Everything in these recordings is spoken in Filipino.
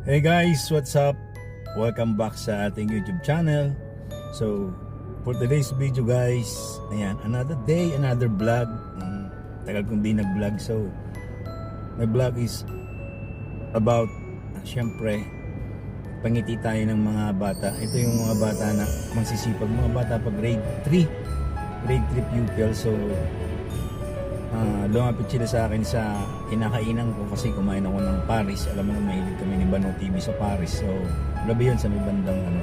Hey guys, what's up? Welcome back sa ating YouTube channel. So, for today's video guys, ayan, another day, another vlog. Mm, tagal kong di nag-vlog. So, my vlog is about, syempre, pangiti tayo ng mga bata. Ito yung mga bata na magsisipag. Mga bata pa grade 3. Grade 3 pupil. So, Ah, lumapit sila sa akin sa kinakainan ko kasi kumain ako ng Paris. Alam mo na mahilig kami ni Bano TV sa Paris. So, gabi yun sa may bandang ano,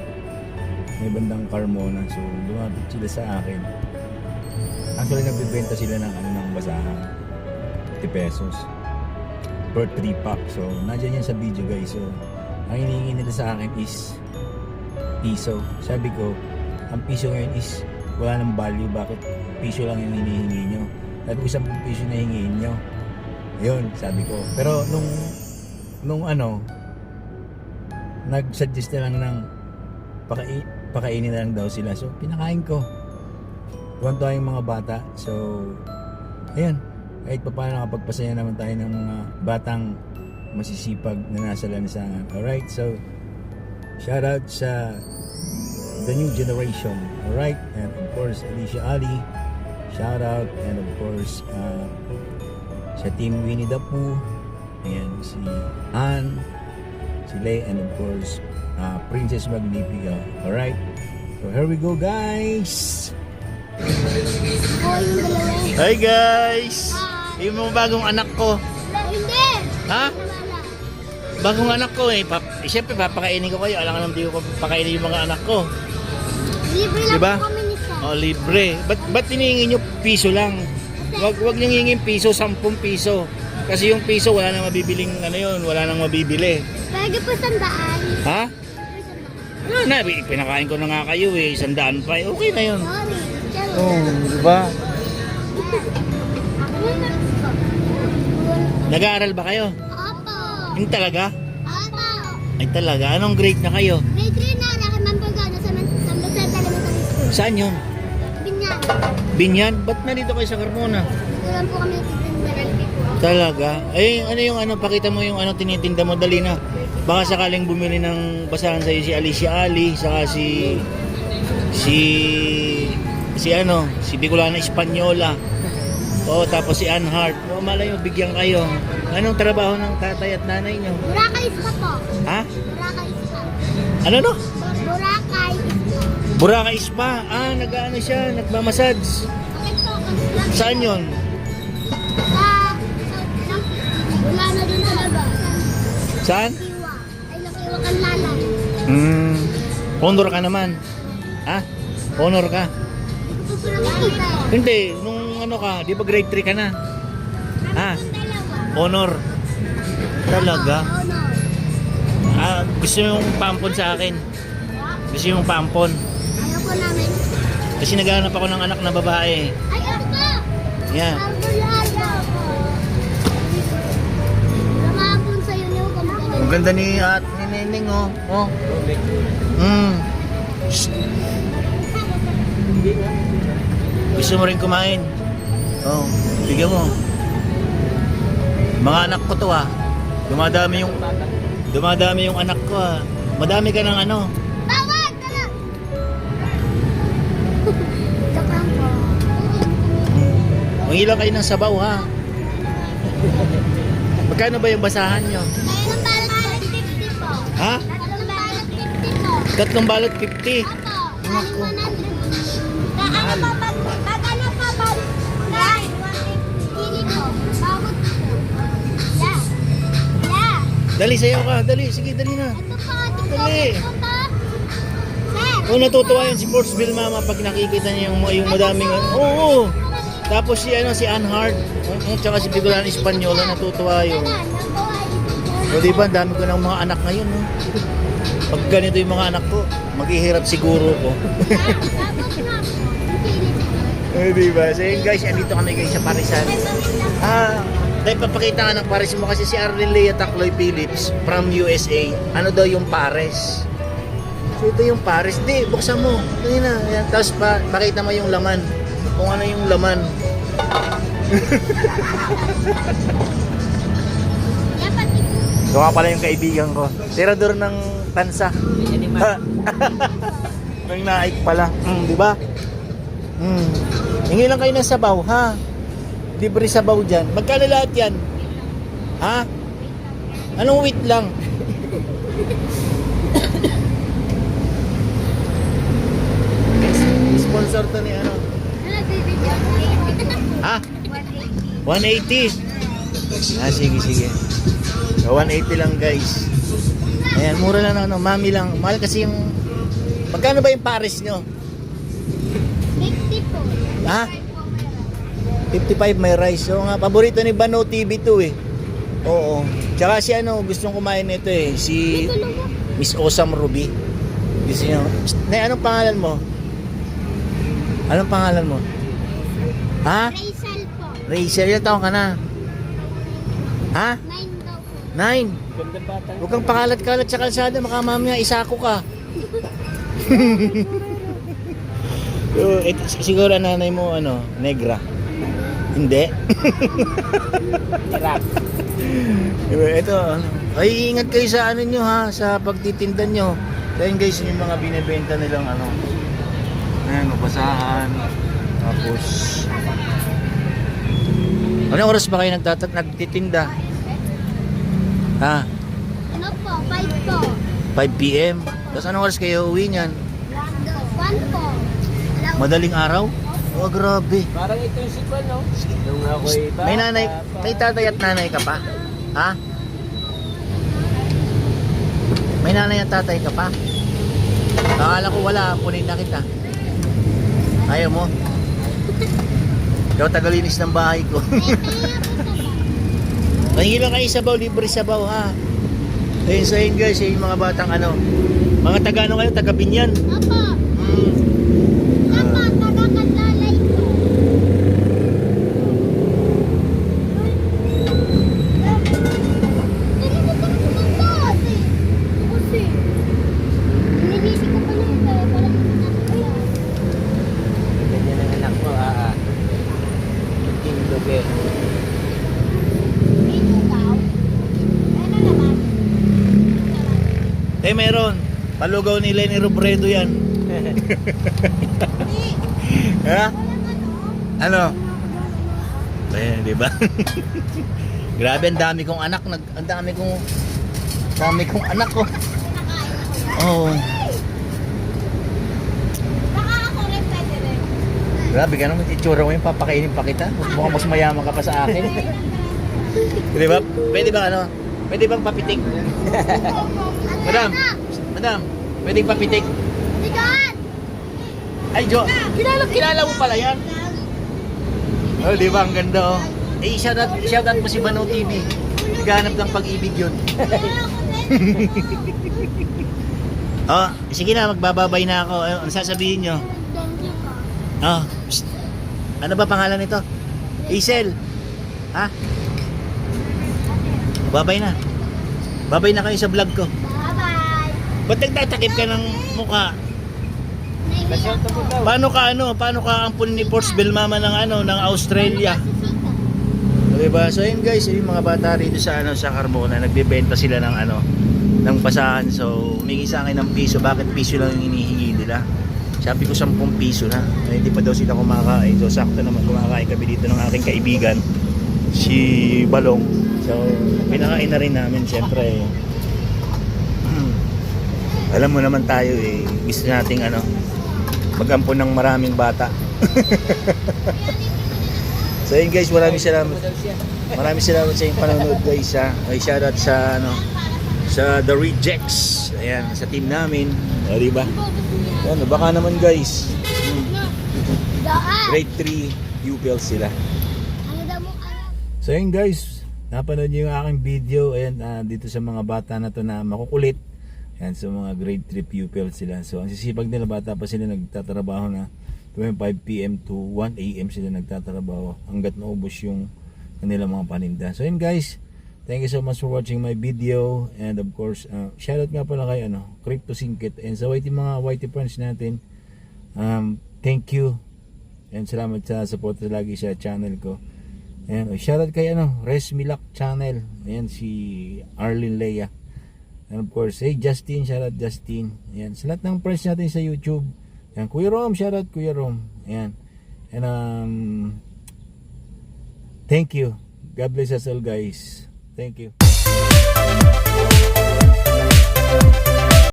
may bandang Carmona. So, lumapit sila sa akin. Actually, nagbibenta sila ng ano ng basahan. 50 pesos per 3 pack. So, nandiyan yan sa video guys. So, ang hinihingi nila sa akin is piso. Sabi ko, ang piso ngayon is wala ng value. Bakit piso lang yung hinihingi nyo? Sabi ko, isang piso na hingin nyo. Yun, sabi ko. Pero nung, nung ano, nag-suggest na lang ng pakai, pakainin na lang daw sila. So, pinakain ko. Tuwan-tuwa mga bata. So, ayun. Kahit pa paano nakapagpasaya naman tayo ng mga batang masisipag na nasa lansangan. Alright, so, shout out sa the new generation. Alright, and of course, Alicia Ali. Shout out, and of course, uh, sa team Winnie the Pooh. Ayan, si Ann, si Lay, and of course, uh, Princess Magnifica. Alright, so here we go guys! Hi guys! Hi. Yung mga bagong anak ko. Hindi. Ha? Bagong anak ko eh. Pap eh Siyempre, papakainin ko kayo. Alam ka naman, di ko papakainin yung mga anak ko. Libre lang Diba? kami Sam. Oh, libre. Ba't, ba't hinihingi nyo piso lang? Wag, wag nyo hingin piso, 10 piso. Kasi yung piso, wala nang mabibiling ano yun, wala nang mabibili. Pwede po sandaan. Ha? Sandaan. Wala na, pinakain ko na nga kayo eh, isang daan pa eh. Okay na yun. Sorry. Charo. Oh, di ba? Nag-aaral ba kayo? Opo. Yung talaga? Opo. Ay talaga, anong grade na kayo? Grade 3 na. Nakimambagano sa Jose Elementary School. Saan yun? Binyan. Binyan? Ba't nandito kayo sa Carmona? Dito lang po kami titinda. Talaga? Ay, ano yung ano, pakita mo yung ano tinitinda mo, dali na. Baka sakaling bumili ng basahan sa'yo si Alicia Ali, saka si, si, si ano, si Bicolana Espanyola. O, tapos si Ann Hart. O, malay mo, bigyan kayo. Anong trabaho ng tatay at nanay nyo? Boracay Ispa po. Ha? Boracay Ispa. Ano no? Boracay Ispa. Buraka Ispa. Ah, nag-ano siya, nagmamassage. Saan sa... Wala na dun sa labas. Saan? Kiwa. Ay, nakiwa kang lalang. Hmm. Honor ka naman. Ha? Honor ka? Hindi, nung ano ka, di ba grade 3 ka na? Ha? Honor. Talaga? Ah, gusto mo yung pampon sa akin? Gusto mo yung pampon? Kasi naghahanap ako ng anak na babae. Ay, ako! Yeah. Ang ganda ni at ni Neneng oh. Oh. Shh. Gusto mo rin kumain? Oh, bigyan mo. Mga anak ko to ah. Dumadami yung dumadami yung anak ko ah. Madami ka ng ano. Mangilang kayo ng sabaw ha. Magkano ba yung basahan nyo? Ang balot 50 po. Ha? Tatlong balot 50 po. Tatlong balot 50. Opo. Naku. Ano pa ba? Pag ano pa ba? Nine. Pili po. Bawat po. Yeah. Yeah. Dali sayo ka, dali, sige dali na. Ito po. Dali. Ito po. Oh, natutuwa yun si Sportsville Mama pag nakikita niya yung, yung madaming Oo. oo. Tapos si ano si Ann Hart, at saka si Bigolan Espanyola natutuwa yun. O di ba, dami ko ng mga anak ngayon, no? Pag ganito yung mga anak ko, maghihirap siguro ko. eh, di ba? So yun guys, andito kami guys sa Parisan. Ah, dahil papakita nga ng Paris mo kasi si Arlene Lea Tacloy Phillips from USA. Ano daw yung Paris? So ito yung Paris. Di, buksan mo. Yun na. Tapos pa, pakita mo yung laman. Kung ano yung laman. So nga pala yung kaibigan ko. Tirador ng tansa. Nang naik pala. Mm, di ba? Mm. Hingi lang kayo ng sabaw, ha? Libre sabaw dyan. Magkano lahat yan? Ha? Anong wait lang? Sponsor to ni ano? Ha? 180. 180. Ah, sige, sige. So, 180 lang, guys. Ayan, mura lang ano, mami lang. Mahal kasi yung... Magkano ba yung pares nyo? 60 po. Ha? 55 may rice. So nga, paborito ni Bano TV to eh. Oo. Tsaka si ano, gustong kumain nito eh. Si. Miss Osam Ruby. Gusto niyo. Nay, anong pangalan mo? Anong pangalan mo? Ha? Raisal po. Racer, ilang ka na? Ha? 9 daw po. Nine. Huwag kang pakalat-kalat sa kalsada, baka mamaya isako ka. so, ito, siguro ang nanay mo, ano, negra. Hindi. ito, ano, ay ingat kayo sa ano nyo ha, sa pagtitinda nyo. Dahil guys, yung mga binibenta nilang ano, ayan, mabasahan. Tapos, Anong oras ba kayo nagtatat nagtitinda? Ha? Ano po? 5 po. 5 p.m. Tapos anong oras kayo uwi niyan? 1 po. Madaling araw? Oh, grabe. Parang ito yung sikwan, no? Nung ako'y bata May nanay, may tatay at nanay ka pa? Ha? May nanay at tatay ka pa? Akala ko wala, punin na kita. Ayaw mo? Ikaw tagalinis ng bahay ko. Mahingi lang kayo sabaw, libre sabaw ha. Ayun sa inyo guys, yung mga batang ano. Mga taga ano kayo, taga Binyan. Opo, taga-kanlalay ko. Ganito ka na tumanda, ate. Kasi, nilisip ko pa na ito eh. Parang pinapaya. Ganyan ang anak mo, ah. ah. Tindog eh. Meron. Palugaw ni Lenny Robredo yan. ha? Ano? Eh, di ba? Grabe, ang dami kong anak. Nag, ang dami kong... dami kong anak ko. Oh, Baka ako rin pwede rin. Grabe ka naman. Itsura mo yung papakainin pa kita. Mukhang mas mayaman ka pa sa akin. di ba? Pwede ba ano? Pwede bang papitik? Madam, madam, pwedeng papitik? Tigaan! Ay, Jo, kilala, kilala mo pala yan. Oh, di ba? Ang ganda, oh. Eh, shoutout, shoutout mo si Bano TV. Naghanap ng pag-ibig yun. oh, sige na, magbababay na ako. Ano, ano sasabihin nyo? Oh, psst. Ano ba pangalan nito? Hazel. Ha? Babay na. Babay na kayo sa vlog ko. Bye-bye! Ba't nagtatakip ka ng mukha? Paano ka ano? Paano ka ampun ni Force Belmama ng ano ng Australia? Diba? So yun guys, yung mga bata rito sa ano sa Carmona, nagbebenta sila ng ano ng pasahan. So humingi sa akin ng piso. Bakit piso lang yung hinihingi nila? Sabi ko 10 piso na. Ay, hindi pa daw sila kumakain. So sakto naman kumakain kami dito ng aking kaibigan si Balong. So pinakain na rin namin siyempre. Alam mo naman tayo eh, gusto nating ano, magampon ng maraming bata. so yun guys, maraming salamat. Maraming salamat sa inyong panonood guys ha. Ay shoutout sa ano sa The Rejects. Ayan, sa team namin. O, di ba? Ano, baka naman guys. Hmm, grade 3 pupils sila. Ano? So yun guys, napanood niyo yung aking video and ah, dito sa mga bata na to na makukulit. Yan, sa mga grade 3 pupils sila. So ang sisipag nila bata pa sila nagtatrabaho na tuwing 5pm to 1am sila nagtatrabaho hanggat naubos yung kanilang mga paninda. So yun guys, thank you so much for watching my video and of course, uh, shoutout nga pala kay ano, Crypto Singkit and sa YT mga YT friends natin. Um, thank you and salamat sa support lagi sa channel ko. Ayan, oh, shoutout kay ano, Res Milak Channel. Ayan, si Arlene Leia. And of course, hey Justin, shoutout Justin. Ayan, sa lahat ng friends natin sa YouTube. Ayan, Kuya Rom, shoutout Kuya Rom. Ayan. And um, thank you. God bless us all guys. Thank you.